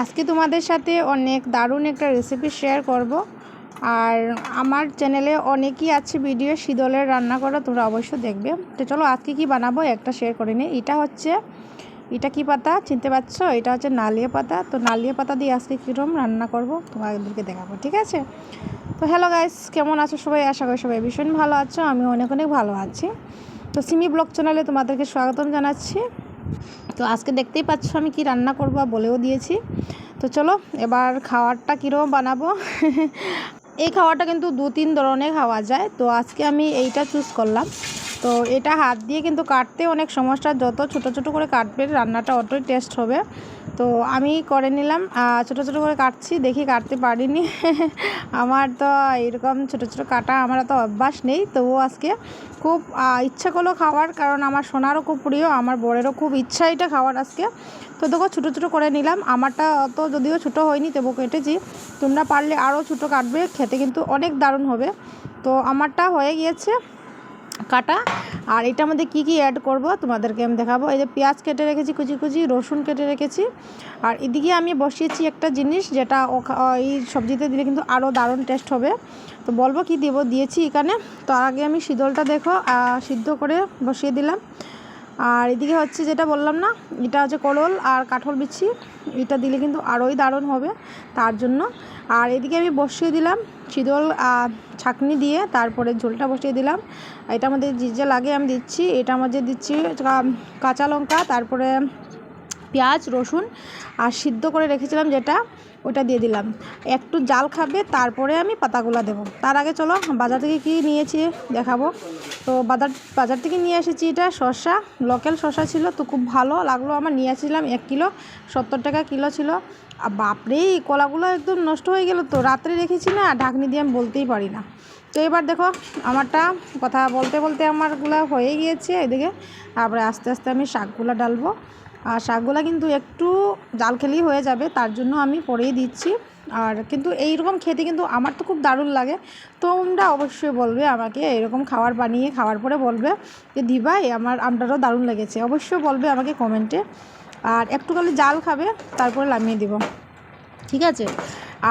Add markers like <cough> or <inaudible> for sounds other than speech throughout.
আজকে তোমাদের সাথে অনেক দারুণ একটা রেসিপি শেয়ার করব। আর আমার চ্যানেলে অনেকই আছে ভিডিও শীতলের রান্না করা, তোমরা অবশ্যই দেখবে। তো চলো আজকে কি বানাবো, একটা শেয়ার করে নিই। এটা হচ্ছে, এটা কি পাতা, চিনতে পারছ? এটা হচ্ছে নালিয়া পাতা। তো নালিয়া পাতা দিয়ে আজকে কীরকম রান্না করব, তোমাদেরকে দেখাবো, ঠিক আছে? তো হ্যালো গাইস কেমন আছো সবাই? আশা করি সবাই ভীষণ ভালো আছো। আমি অনেক অনেক ভালো আছি। তো সিমি ব্লগ চ্যানেলে তোমাদেরকে স্বাগতম জানাচ্ছি। তো আজকে দেখতেই পাচ্ছ আমি কি রান্না করব বলেও দিয়েছি। তো চলো, এবার খাওয়ারটা কীরকম বানাবো? <laughs> এই খাওয়াটা কিন্তু দু তিন ধরনের খাওয়া যায়। তো আজকে আমি এইটা চুজ করলাম। তো এটা হাত দিয়ে কিন্তু কাটতে অনেক সমস্যা। যত ছোট ছোট করে কাটবে, রান্নাটা অতই টেস্ট হবে। তো আমি করে নিলাম। ছোট ছোট করে কাটছি, দেখি কাটতে পারিনি। <laughs> আমার তো এরকম ছোট ছোট কাটা আমার তো অভ্যাস নেই। তবুও আজকে খুব ইচ্ছা করল খাওয়ার, কারণ আমার সোনারও খুব প্রিয়, আমার বরেরও খুব ইচ্ছা এটা খাওয়ার আজকে। তো দেখো, ছোটো ছোটো করে নিলাম। আমারটা অত যদিও ছোটো হয়নি, তবু কেটেছি। তোমরা পারলে আরও ছোটো কাটবে, খেতে কিন্তু অনেক দারুণ হবে। তো আমারটা হয়ে গিয়েছে। কাটা। আর এটা আমাদের কি কি অ্যাড করব? তোমাদেরকে আমি দেখাবো। এই যে পেঁয়াজ কেটে রেখেছি, কুচি কুচি, রসুন কেটে রেখেছি। আর এদিকে আমি বসিয়েছি একটা জিনিস, যেটা এই সবজিতে দিলে কিন্তু আরও দারুণ টেস্ট হবে। তো বলব কি দেবো? দিয়েছি এখানে। তো আগে আমি শীতলটা দেখো সিদ্ধ করে বসিয়ে দিলাম। আর এদিকে হচ্ছে যেটা বললাম না, এটা হচ্ছে করল আর কাঠল বিচ্ছি এটা দিলে কিন্তু আরোই দারুণ হবে তার জন্য। আর এদিকে আমি বসিয়ে দিলাম শীতল ছাকনি দিয়ে তারপরে ঝোলটা বসিয়ে দিলাম। এটা আমাদের যে যে লাগে আমি দিচ্ছি। এটা মধ্যে দিচ্ছি কাঁচা লঙ্কা, তারপরে পেঁয়াজ, রসুন আর সিদ্ধ করে রেখেছিলাম যেটা, ওটা দিয়ে দিলাম। একটু জাল খাবে, তারপরে আমি পাতাগুলা দেবো। তার আগে চলো বাজার থেকে কী নিয়েছি দেখাবো। তো বাজার বাজার থেকে নিয়ে এসেছি এটা, শসা লোকাল শসা ছিল, তো খুব ভালো লাগল আমার, নিয়ে আসছিলাম এক কিলো, সত্তর টাকা কিলো ছিল। আর বাপরে, এই কলাগুলো একদম নষ্ট হয়ে গেল তো, রাত্রে রেখেছি না ঢাকনি দিয়ে আমি বলতেই পারি না। তো এবার দেখো, আমারটা কথা বলতে বলতে আমারগুলো হয়ে গিয়েছে এদিকে, তারপরে আস্তে আস্তে আমি শাকগুলো ডালবো। আর শাকগুলো কিন্তু একটু জাল খেলেই হয়ে যাবে, তার জন্য আমি পরেই দিচ্ছি। আর কিন্তু এইরকম খেতে কিন্তু আমার তো খুব দারুণ লাগে। তোমরা অবশ্যই বলবে আমাকে এরকম খাবার বানিয়ে খাওয়ার পরে বলবে যে, দিভাই, আমার আমটারও দারুণ লেগেছে। অবশ্যই বলবে আমাকে কমেন্টে। আর একটু খালি জাল খাবে, তারপরে নামিয়ে দিব। ঠিক আছে?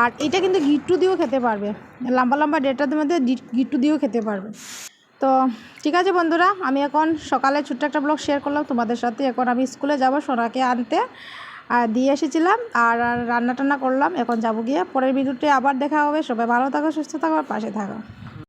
আর এটা কিন্তু গিট্টু দিয়েও খেতে পারবে। লম্বা লম্বা ডেটার মধ্যে গিট্টু দিয়েও খেতে পারবে। তো ঠিক আছে বন্ধুরা, আমি এখন সকালে ছোট্ট একটা ব্লগ শেয়ার করলাম। তোমাদের সাথে এখন আমি স্কুলে যাব সোনাকে আনতে। আর দিয়ে এসেছিলাম আর রান্না টান্না করলাম, এখন যাব গিয়ে। পরের ভিডিওতে আবার দেখা হবে। সবাই ভালো থাকো, সুস্থ থাকো পাশে থাকো।